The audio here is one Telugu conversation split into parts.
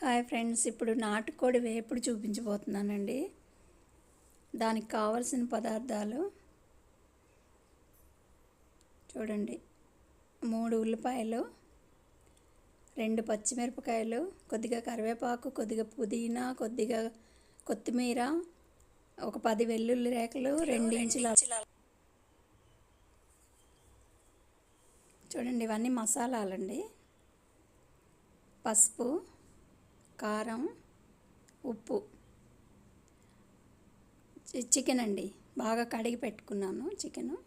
హాయ్ ఫ్రెండ్స్ ఇప్పుడు నాటుకోడి వేపుడు చూపించబోతున్నానండి. దానికి కావలసిన పదార్థాలు చూడండి. మూడు ఉల్లిపాయలు రెండు పచ్చిమిరపకాయలు కొద్దిగా కరివేపాకు కొద్దిగా పుదీనా కొద్దిగా కొత్తిమీర ఒక పది వెల్లుల్లి రేఖలు రెండు ఇంచుల చూడండి ఇవన్నీ మసాలాలండి. పసుపు కారం ఉప్పు. చి- చికెన్ అండి. బాగా కడిగి పెట్టుకున్నాను చికెను.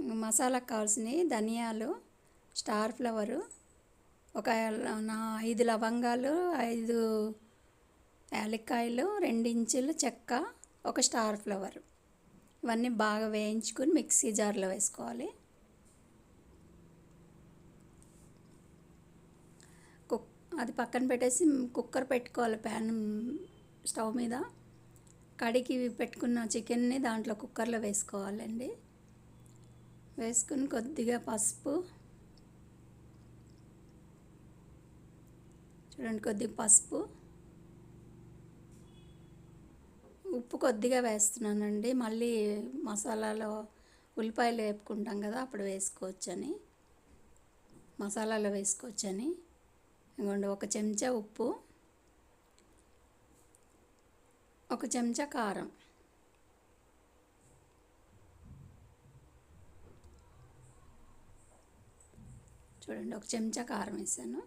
మసాలాకు కావాల్సినవి ధనియాలు స్టార్ ఫ్లవరు ఒక నా ఐదు లవంగాలు ఐదు యాలక్కాయలు రెండు ఇంచులు చెక్క ఒక స్టార్ ఫ్లవర్. ఇవన్నీ బాగా వేయించుకుని మిక్సీ జార్లో వేసుకోవాలి. అది పక్కన పెట్టేసి కుక్కర్ పెట్టుకోవాలి ప్యాన్ స్టవ్ మీద. కడిగి పెట్టుకున్న చికెన్ని దాంట్లో కుక్కర్లో వేసుకోవాలండి. వేసుకుని కొద్దిగా పసుపు. చూడండి కొద్దిగా పసుపు. ఉప్పు కొద్దిగా వేస్తున్నానండి. మళ్ళీ మసాలాలో ఉల్లిపాయలు వేపుకుంటాం కదా అప్పుడు వేసుకోవచ్చని. మసాలాలో వేసుకోవచ్చని. ఇదిగోండి ఒక చెంచా ఉప్పు ఒక చెంచా కారం. చూడండి ఒక చెంచా కారం వేసాను.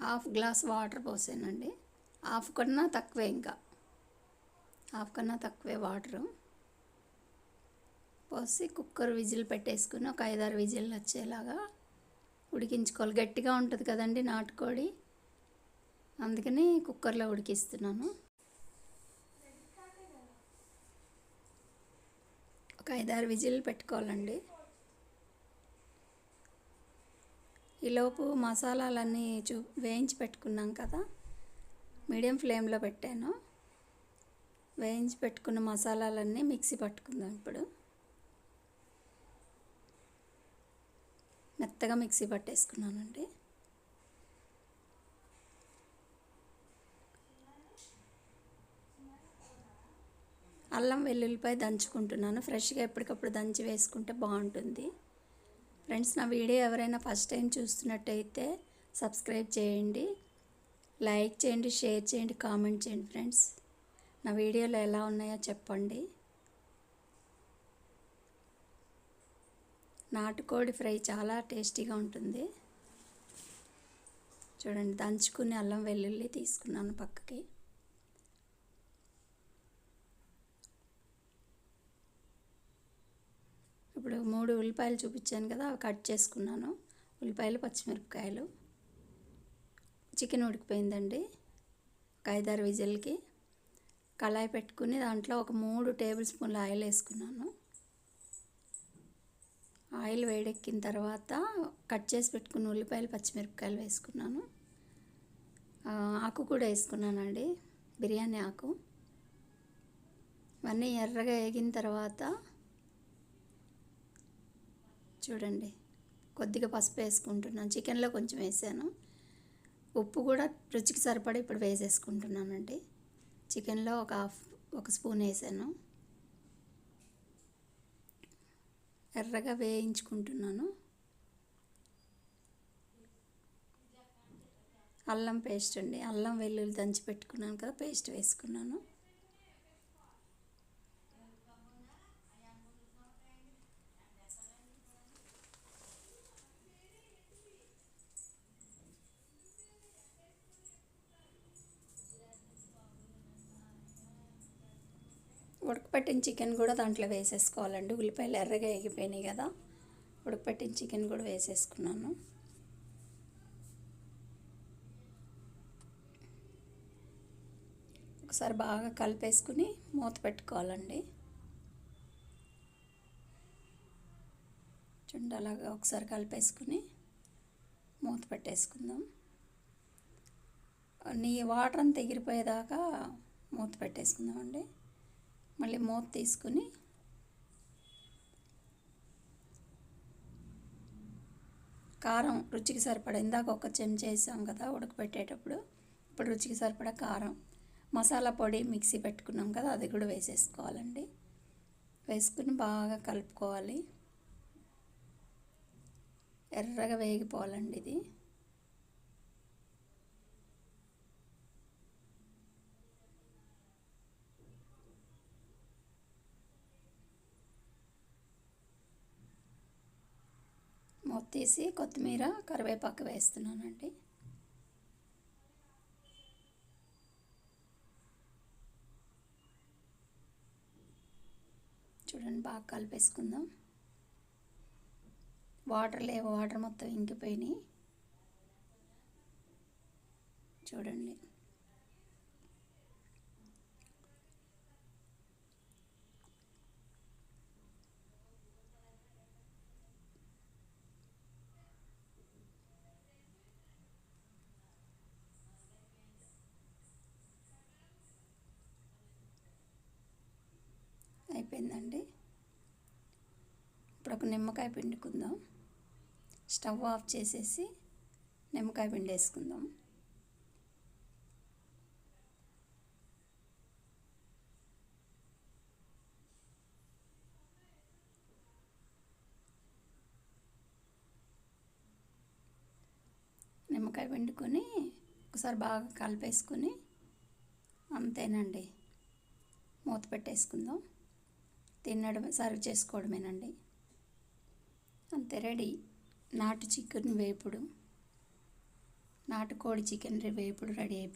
హాఫ్ గ్లాస్ వాటర్ పోసానండి. హాఫ్ కన్నా తక్కువే ఇంకా. హాఫ్ కన్నా తక్కువే వాటరు. పోసి కుక్కర్ విజిల్ పెట్టేసుకుని ఒక ఐదారు విజిల్ వచ్చేలాగా ఉడికించుకోవాలి. గట్టిగా ఉంటుంది కదండి నాటుకోడి. అందుకని కుక్కర్లో ఉడికిస్తున్నాను. ఒక ఐదారు విజిల్ పెట్టుకోవాలండి. ఈలోపు మసాలాలన్నీ చూ వేయించి పెట్టుకున్నాం కదా. మీడియం ఫ్లేమ్లో పెట్టాను. వేయించి పెట్టుకున్న మసాలాలన్నీ మిక్సీ పట్టుకుందాం ఇప్పుడు. మెత్తగా మిక్సీ పట్టేసుకున్నానండి. అల్లం వెల్లుల్లిపాయ దంచుకుంటున్నాను. ఫ్రెష్గా ఎప్పటికప్పుడు దంచి వేసుకుంటే బాగుంటుంది. ఫ్రెండ్స్ నా వీడియో ఎవరైనా ఫస్ట్ టైం చూస్తున్నట్టయితే సబ్స్క్రైబ్ చేయండి. లైక్ చేయండి షేర్ చేయండి కామెంట్ చేయండి ఫ్రెండ్స్. నా వీడియోలు ఎలా ఉన్నాయో చెప్పండి. నాటుకోడి ఫ్రై చాలా టేస్టీగా ఉంటుంది. చూడండి దంచుకుని అల్లం వెల్లుల్లి తీసుకున్నాను పక్కకి. ఇప్పుడు మూడు ఉల్లిపాయలు చూపించాను కదా అవి కట్ చేసుకున్నాను. ఉల్లిపాయలు పచ్చిమిరపకాయలు. చికెన్ ఉడికిపోయిందండి. ఒక ఐదారు విజిల్కి. కళాయి పెట్టుకుని దాంట్లో ఒక మూడు టేబుల్ స్పూన్ల ఆయిల్ వేసుకున్నాను. ఆయిల్ వేడెక్కిన తర్వాత కట్ చేసి పెట్టుకున్న ఉల్లిపాయలు పచ్చిమిరపకాయలు వేసుకున్నాను. ఆకు కూడా వేసుకున్నానండి బిర్యానీ ఆకు. ఇవన్నీ ఎర్రగా వేగిన తర్వాత చూడండి కొద్దిగా పసుపు వేసుకుంటున్నాను. చికెన్లో కొంచెం వేసాను. ఉప్పు కూడా రుచికి సరిపడా ఇప్పుడు వేసేసుకుంటున్నానండి. చికెన్లో ఒక హాఫ్ ఒక స్పూన్ వేసాను. ఎర్రగా వేయించుకుంటున్నాను. అల్లం పేస్ట్ అండి. అల్లం వెల్లుల్లి దంచి పెట్టుకున్నాను కదా పేస్ట్ వేసుకున్నాను. ఉడకపెట్టిన చికెన్ కూడా దాంట్లో వేసేసుకోవాలండి. ఉల్లిపాయలు ఎర్రగా ఎగిపోయినాయి కదా. ఉడకపెట్టిన చికెన్ కూడా వేసేసుకున్నాను. ఒకసారి బాగా కలిపేసుకుని మూత పెట్టుకోవాలండి. చూడండి అలాగా ఒకసారి కలిపేసుకుని మూత పెట్టేసుకుందాం. నీ వాటర్ అంతా ఎగిరిపోయేదాకా మూత పెట్టేసుకుందామండి. మళ్ళీ మూత తీసుకుని కారం రుచికి సరిపడా ఇందాక ఒక చెంచా వేసాం కదా ఉడకపెట్టేటప్పుడు ఇప్పుడు రుచికి సరిపడా కారం మసాలా పొడి మిక్సీ పెట్టుకున్నాం కదా అది కూడా వేసేసుకోవాలండి. వేసుకుని బాగా కలుపుకోవాలి. ఎర్రగా వేగిపోవాలండి ఇది. తీసి కొత్తిమీర కరివేపాకు వేస్తున్నానండి. చూడండి బాగా కలిపేసుకుందాం. వాటర్ లేవు వాటర్ మొత్తం ఇంకిపోయినాయి. చూడండి. అయిపోయిందండి. ఇప్పుడు ఒక నిమ్మకాయ పిండుకుందాం. స్టవ్ ఆఫ్ చేసేసి నిమ్మకాయ పిండి వేసుకుందాం. నిమ్మకాయ పిండుకొని ఒకసారి బాగా కలిపేసుకొని అంతేనండి. మూత పెట్టేసుకుందాం. తినడమే సర్వ్ చేసుకోవడమేనండి. అంతే రెడీ. నాటు చికెన్ వేపుడు. నాటుకోడి చికెన్ వేపుడు రెడీ అయిపోయింది